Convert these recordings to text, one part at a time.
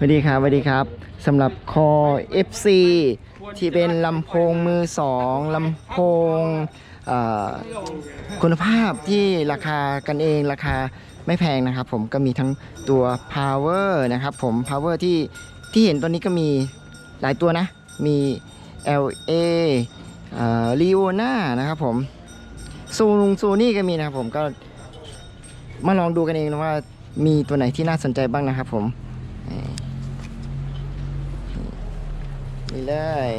สวัสดีครับสวัสดีครับสำหรับคอ FC ที่เป็นลำโพงมือสองลำโพงคุณภาพที่ราคากันเองราคาไม่แพงนะครับ ผมก็มีทั้งตัว power นะครับผม power ที่ที่เห็นตอนนี้ก็มีหลายตัวนะ มี LA เอ่อ Leona นะครับผมซูนุงซูนี่ก็มีนะครับผมก็มาลองดูกันเองนะว่ามีตัวไหนที่น่าสนใจบ้างนะครับผม เลย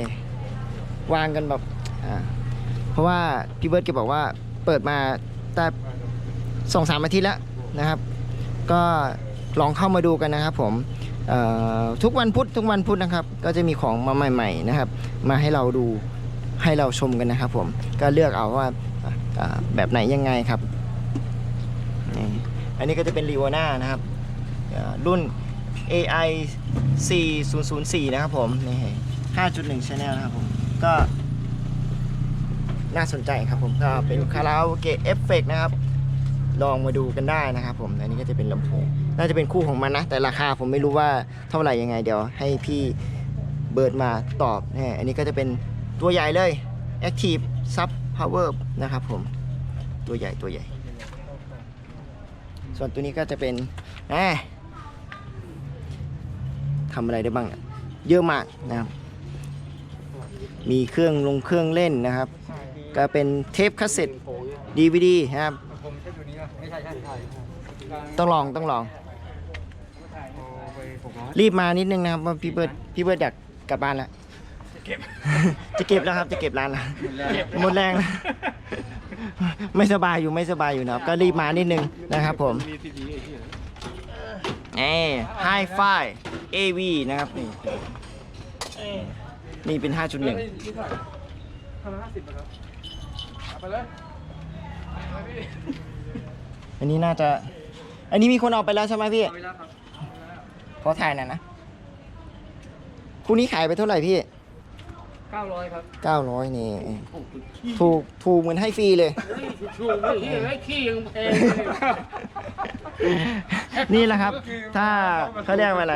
วางกันแบบอ่าเพราะว่าพี่เบิร์ดแกบอกว่าเปิดมาแต่สองสามอาทิตย์แล้วนะครับ ก็ลองเข้ามาดูกันนะครับ ผมทุกวันพุธทุกวันพุธนะครับ ก็จะมีของมาใหม่ ๆนะครับ มาให้เราดูให้เราชมกันนะครับ ผมก็เลือกเอาว่าแบบไหนยังไงครับอันนี้ก็จะเป็น r ี o ว a นะครับรุ่น AI 4004 นะครับผมนี่ 5.1 Channel นะครับผม ก็น่าสนใจครับผมก็เป็นคาราโอเกะเอฟเฟกนะครับ ลองมาดูกันได้นะครับผม อันนี้ก็จะเป็นลำโพง น่าจะเป็นคู่ของมันนะ แต่ราคาผมไม่รู้ว่าเท่าไหร่ยังไงเดี๋ยวให้พี่เบิร์ดมาตอบนี่อันนี้ก็จะเป็นตัวใหญ่เลย Active Sub Power นะครับผม ตัวใหญ่ตัวใหญ่ ส่วนตัวนี้ก็จะเป็นแหมทำอะไรได้บ้าง เยอะมากนะครับ มีเครื่องลงเครื่องเล่นนะครับ ก็เป็นเทปคาสเซ็ต DVD นะครับผมใช้ตัวนี้ป่ะไม่ใช่ใช่ใช่ต้องลองต้องลองเอาไปหกร้อยรีบมานิดนึงนะครับว่าพี่เบิร์ดพี่เบิร์ดอยากกลับบ้านแล้วเก็บจะเก็บแล้วครับจะเก็บร้านแล้วหมดแรงแล้วไม่สบายอยู่ไม่สบายอยู่นะครับ ก็รีบมานิดนึงนะครับผมมีซีดีไอ้ที่เอ้ไฮไฟ AV นะครับนี่ นี่เป็น 5.1ห้าร้อยห้าสิบครับเอาไปเลยอันนี้น่าจะ อันนี้มีคนเอาไปแล้วใช่ไหมพี่ เอาไปแล้วครับขอถ่ายหน่อยนะ คู่นี้ขายไปเท่าไหร่พี่ เก้าร้อยครับ900 นี่ถูก ถูกเหมือนให้ฟรีเลยชูไม่ที่ไอ้ขี้ยังแพงนี่แหละครับ ถ้าเขาเรียกว่าอะไร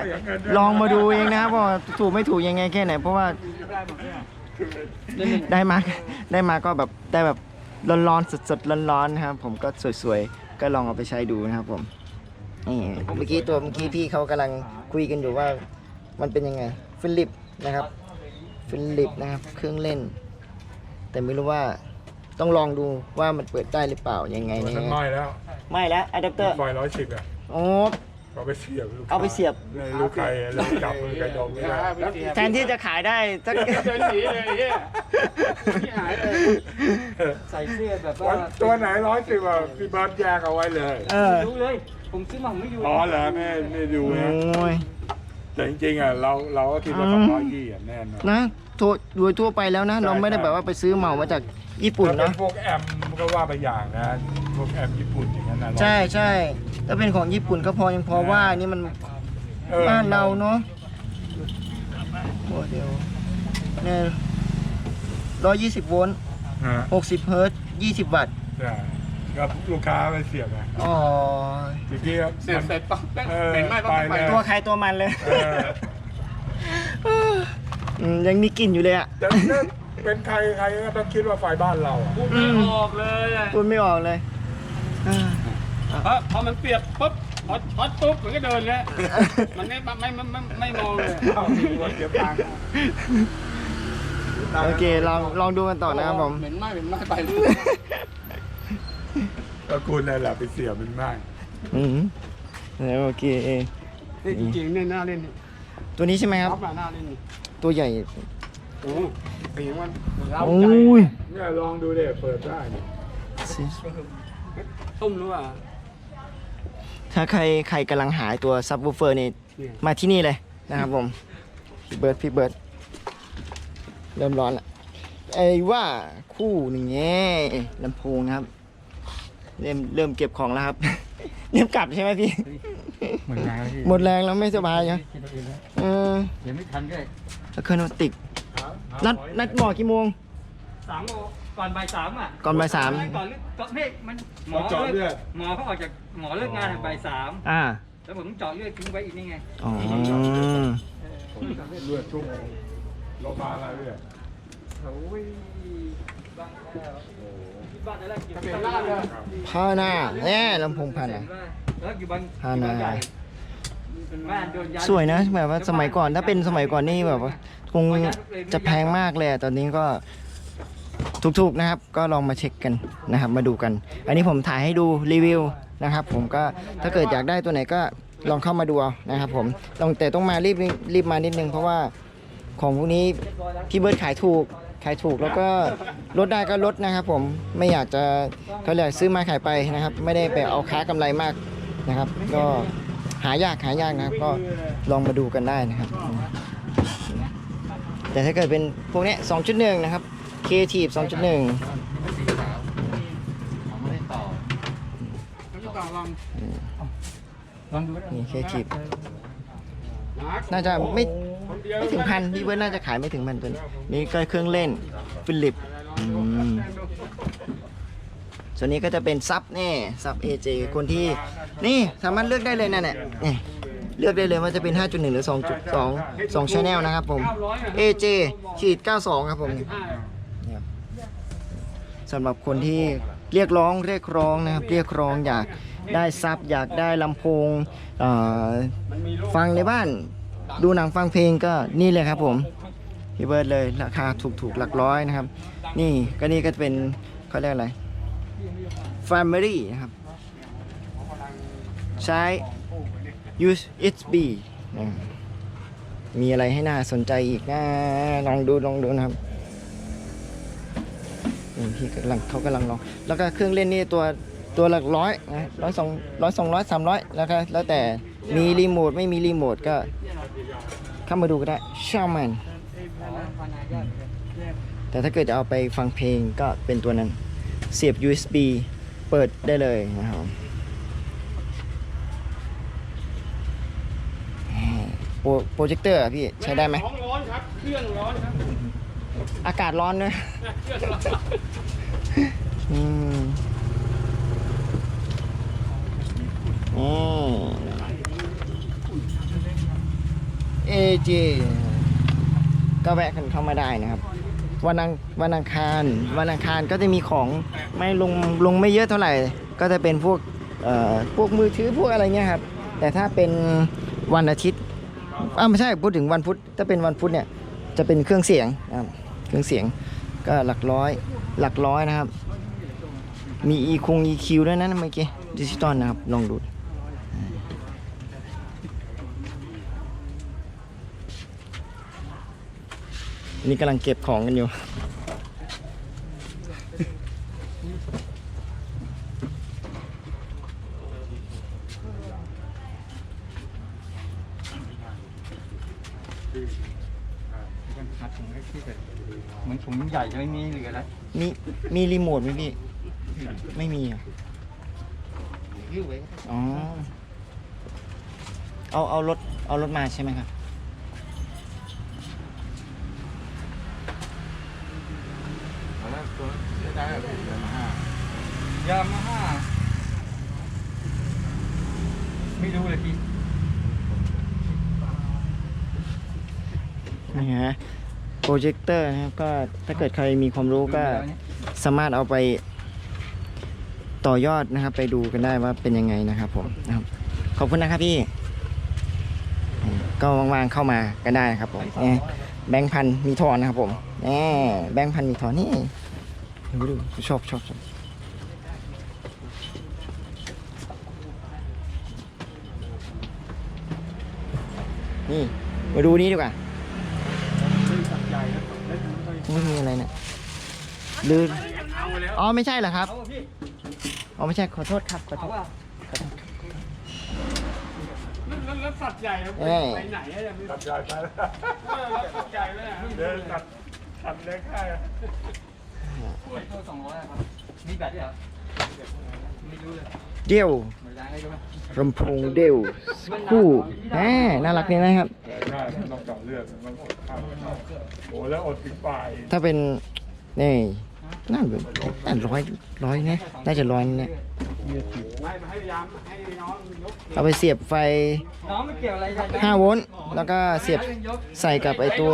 ลองมาดูเองนะครับว่าถูกไม่ถูกยังไงแค่ไหน เพราะว่า ได้มาได้มาก็แบบได้แบบร้อนๆสดๆร้อนๆนะครับผมก็สวยๆ ก็ลองเอาไปใช้ดูนะครับผมนี่เมื่อกี้ตัวเมื่อกี้พี่เขากำลังคุยกันอยู่ว่ามันเป็นยังไงฟิลิปนะครับฟิลิปนะครับเครื่องเล่น แต่ไม่รู้ว่าต้องลองดูว่ามันเปิดได้หรือเปล่ายังไงมัเนี่ยนไหม้แล้วไม่แล้วอะแดปเตอร์ไฟร้อยสิบอะ โอ้ เอาไปเสียบลูกค้เอาไปเสียบในลูกไก่แล้วจับมือไก่ดมไม่ได้แทนที่จะขายได้สัก เดินหนีเลยเฮียที่หายเลย ใส่เสื้อแบบว่าตัวไหนร้อยสิบอะพี่เบิร์ดแยกเอาไว้เลยเออรู้เลย ผมซื้อมาผมไม่อยู่อ๋อเหรอไม่ไม่ดูโอนะ้ย แต่จริงๆอะเราเราก็คิดว่าอืสองมร้อยยี่อะแน่นอน นะทั่วโดยทั่วไปแล้วนะ ใช่เราไม่ได้ใช่แบบว่าไปซื้อเหมามาจากญี่ปุ่นถ้าเป็นะนพวกแอมก็ว่าไปอย่างนะพวกแอมญี่ปุ่นอย่างนั้นนะใช่ใช่ถ้าเป็นของญี่ปุ่นก็พอยังพอว่านี่มันออบ้านเราเนาะโอ้เดียวเนี่ยร้อยยี่สิบโวลต์ฮะหกสิบเฮิร์ตยี่สิบวัตต์ใช่ก็ลูกค้าไปเสียบนะอ๋อจริงๆอะเสียบมันเสร็จปั๊บเออเป็นไหม้ปั๊บไปไปเลยตัวใครตัวมันเลย เออ อืมยังมีกลิ่นอยู่เลยอะ แต่ถ้าเป็นใครใครก็ต้องคิดว่าไฟบ้านเราอะพูดไม่ออกเลยอะพูดไม่ออกเลยอ่าเพราะพอมันเปียกปุ๊บพอช็อตปุ๊บมันก็เดินแล้วมันไม่ไม่ไม่ไม่ไม่มองเลยเอามีคนเก็บตังค์โอเคลองลองดูกันต่อนะครับผม เหม็นไหม้เหม็นไหม้ไปเลยก็คุณนั่นแหละไปเสียบมันมาก อืมแล้วโอเค นี่จริงๆเนี่ยน่าเล่นนี่ตัวนี้ใช่ไหมครับท็อปมาน่าเล่นนี่ ตัวใหญ่โอ้เสียงมันเล้าโอ้ใจยเนี่ยลองดูเด็เปิดได้เนี่ยต้มรู้ว่าถ้าใครใครกำลังหาตัวซับวูเฟอร์นี่เนี่ยมาที่นี่เลยนะครับผมพี่เบิร์ดพี่เบิร์ดเริ่มร้อนละไอ้ว่าคู่หนึ่งแง่ลำโพงนะครับ เริ่มเริ่มเก็บของแล้วครับ เริ่มกลับใช่ไหมพี่ เหมือนกันพี่หมดแรงแล้วไม่สบายยังคิดเอาเองนะเออเดี๋ยวไม่ทันก็ แล้วเครื่องโนติกนัดนัดหมอกี่โมงสามโมงก่อนบ่ายสามอะก่อนบ่ายสามก่อนเลิกก่อนไม่มันหมอเลิกหมอเขาออกจากหมอเลิกงานบ่ายสามอ่าแล้วผมเจาะเลือดทิ้งไว้อีกนี่ไงอ๋อเลือดชุ่มโรงพยาบาลอะไรเนี่ยเป็นลาดเลยพานาแน่ลำโพงพานาพานา สวยนะแบบว่าสมัยก่อนถ้าเป็นสมัยก่อนนี่แบบว่าคงจะแพงมากเลยตอนนี้ก็ถูกๆนะครับ ก็ลองมาเช็คกันนะครับ มาดูกัน อันนี้ผมถ่ายให้ดูรีวิวนะครับ ผมก็ถ้าเกิดอยากได้ตัวไหนก็ลองเข้ามาดูเอานะครับ ผมต้องแต่ต้องมารีบรีบมานิดนึงเพราะว่าของพวกนี้พี่เบิร์ดขายถูกขายถูกแล้วก็ลดได้ก็ลดนะครับ ผมไม่อยากจะเขาเรียกซื้อมาขายไปนะครับ ไม่ได้ไปเอาค้ากำไรมากนะครับ ก็ หายากหายากนะครับ ก็ลองมาดูกันได้นะครับ แต่ถ้าเกิดเป็นพวกเนี้ย2.1นะครับ Creative 2.1เขาจะต่อลองลองดูนี่ Creative น่าจะไม่ไม่ถึงพันพี่เบิร์ดน่าจะขายไม่ถึงพันตัวนี้นี่ก็เครื่องเล่นฟิลิป ส่วนนี้ก็จะเป็นซับนี่ซับ AJ คนที่นี่สามารถเลือกได้เลยนั่นแหละนี่เลือกได้เลยว่าจะเป็น 5.1 หรือ 2.2 2 channel นะครับผม AJ ขีด92 ครับผมนี่นะครับสำหรับคนที่เรียกร้องเรียกร้องนะครับเรียกร้องอยากได้ซับอยากได้ลำโพงฟังในบ้าน ดูหนังฟังเพลงก็นี่เลยครับผมพี่เบิร์ดเลยราคาถูกถูกๆหลักร้อยนะครับ นี่ก็นี่ก็เป็นเขาเรียกอะไร Family นะครับ ใช้ USB นะมีอะไรให้น่าสนใจอีกนะ ลองดูลองดูนะครับพี่กำลังเขากำลังลอง แล้วก็เครื่องเล่นนี่ตัวตัวหลักร้อยนะร้อยสองร้อยสองร้อยสามร้อยแล้วก็แล้วแต่มีรีโมทไม่มีรีโมทก็เข้ามาดูก็ได้ช่ามันแต่ถ้าเกิดจะเอาไปฟังเพลงก็เป็นตัวนั้น เสียบ USB เปิดได้เลยนะครับโปรโปรเจคเตอร์อะพี่ใช้ได้ไหมของร้อนครับ เครื่องร้อนครับ อากาศร้อนด้วยเครื่องร้อนอืมอืม AJ ก็แวะกันเข้ามาได้นะครับ วันอังวันอังคาร วันอังคารก็จะมีของไม่ลงลงไม่เยอะเท่าไหร่ ก็จะเป็นพวกพวกมือถือพวกอะไรเงี้ยครับ แต่ถ้าเป็นวันอาทิตย์อ้าวไม่ใช่พูดถึงวันพุธถ้าเป็นวันพุธเนี่ยจะเป็นเครื่องเสียงเครื่องเสียงก็หลักร้อยหลักร้อยนะครับ มี e คง EQ ด้วยนะเมื่อกี้ดิจิตอลนะครับลองดู นนี่กำลังเก็บของกันอยู่หาถุงเล็กที่แบบเหมือนถุงใหญ่จะไม่มีเหลือแล้วมีมีรีโมทไหมพี่ ไม่มีอะอ๋อ เอาเอารถเอารถมาใช่ไหมครับ ยามาฮ่าไม่รู้เลยพี่นี่ฮะโปรเจคเตอร์นะครับก็ถ้าเกิดใครมีความรู้ก็สามารถเอาไปต่อยอดนะครับ ไปดูกันได้ว่าเป็นยังไงนะครับผมนะครับขอบคุณนะครับพี่อืมก็ว่างๆเข้ามากันได้นะครับผมนี่แบงค์พันมีทอนนะครับผมนี่แบงค์พันมีทอนนี่ดูดูชอบชอบชอบ นี่ มาดูนี้ดีกว่าไม่มีอะไรเนี่ยลืมเอาแล้วอ๋อไม่ใช่เหรอครับเอาพี่อ๋อไม่ใช่ขอโทษครับขอโทเอาษว่าแล้วแล้วสัตว์ใหญ่ครับเอ้ยไปไหนอะเนี่ยตัดใหญ่ไปแล้วเออแล้วสัตว์ใหญ่เลยอะเดินตัดตัดเล็กให้ไปโทรสองร้อยครับมีแบตด้วยเหรอไม่รู้เลยเดี่ยว ไม่ได้ไม่รู้ไหมลำโพงเดี่ยวคู่แหมน่ารักดีนะครับแต่ใช่มันต้องเจาะเลือดมันอดข้าวไม่ได้โอ้แล้วอดถึงป่ายถ้าเป็นนี่น่าจะน่าจะร้อยร้อยนะน่าจะร้อยนะเนี่ยไม่พยายามให้น้องยกเอาไปเสียบไฟ น้องไม่เกี่ยวอะไรกันนะ5 โวลต์แล้วก็เสียบยกใส่กับไอตัว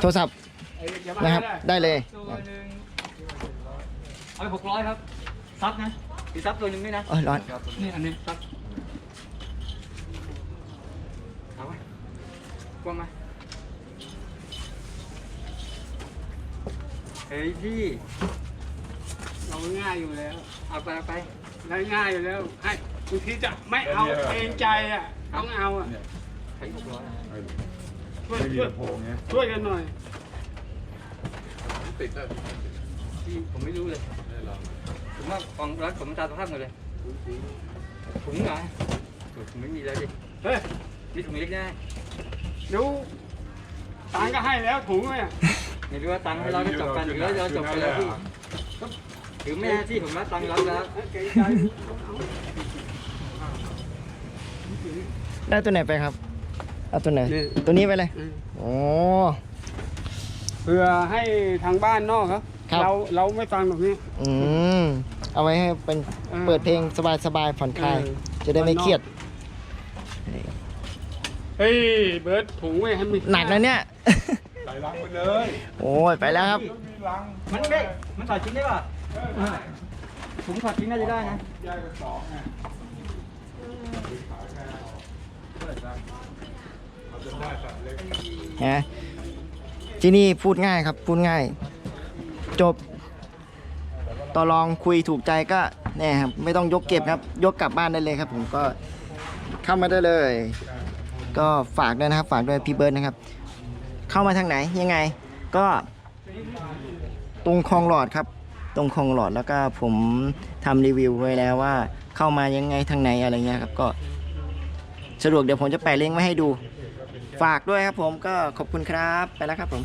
โทรศัพท์ไอ้อย่ามานะครับได้ได้เลยตัวหนึ่งเอาไปหกร้อยครับ ซับนะ มีซับตัวหนึ่งด้วยนะเอ้ยร้อน นี่อันนี้ซักเอาไปกว้างไหมเฮ้ยพี่ เราง่ายอยู่แล้ว เอาไปเอาไปได้ง่ายอยู่แล้วให้บางทีจะไม่เอาเกรงใจอะต้องเอาอะใช้หกร้อยช่วยไม่มีช่วยลำโพงเนี้ยช่วยกันหน่อยพี่ผมไม่รู้เลย ผมว่าของร้านผมตามสภาพหมดเลยถุงเหรอถุงไม่มีแล้วดิเฮ้ยนี่ถุงเล็กได้เดี๋ยวตังค์ก็ให้แล้วถุงเนี่ยไม่รู้ว่าตังค์ให้เราได้จบกันหรือว่าเราจบไปแล้วพี่หรือไม่ให้ที่ผมว่าตังค์รับแล้วเกรงใจได้ตัวไหนไปครับเอาตัวไหนตัวนี้ไปเลยโอ้เพื่อให้ทางบ้านนอกครับ ครับ เราเราไม่ฟังตรงนี้ อืมเอาไว้ให้เป็นเออเปิดเพลงสบายๆผ่อนคลาย เออ จะได้ไม่เครียด เฮ้ยเบิร์ดถุงไว้ให้มันหนักนะเนี่ยใส่ลังไปเลยโอ้ยไปแล้วครับมีลังมันไม่มันถอดทิ้งได้ป่ะถุงถอดทิ้งน่าจะได้นะแยกเป็นสองไงเราจะได้สัตว์เล็กฮะที่นี่พูดง่ายครับ พูดง่าย จบ ต่อรองคุยถูกใจก็เนี่ยครับไม่ต้องยกเก็บครับ ยกกลับบ้านได้เลยครับ ผมก็เข้ามาได้เลย ก็ฝากด้วยนะครับ ฝากด้วยพี่เบิร์ดนะครับ เข้ามาทางไหนยังไง ก็ตรงคลองหลอดครับ ตรงคลองหลอดแล้วก็ผมทำรีวิวไว้แล้วว่า เข้ามายังไงทางไหนอะไรเงี้ยครับก็สะดวกเดี๋ยวผมจะแปะลิงก์ไว้ให้ดู ฝากด้วยครับผมก็ขอบคุณครับไปแล้วครับผม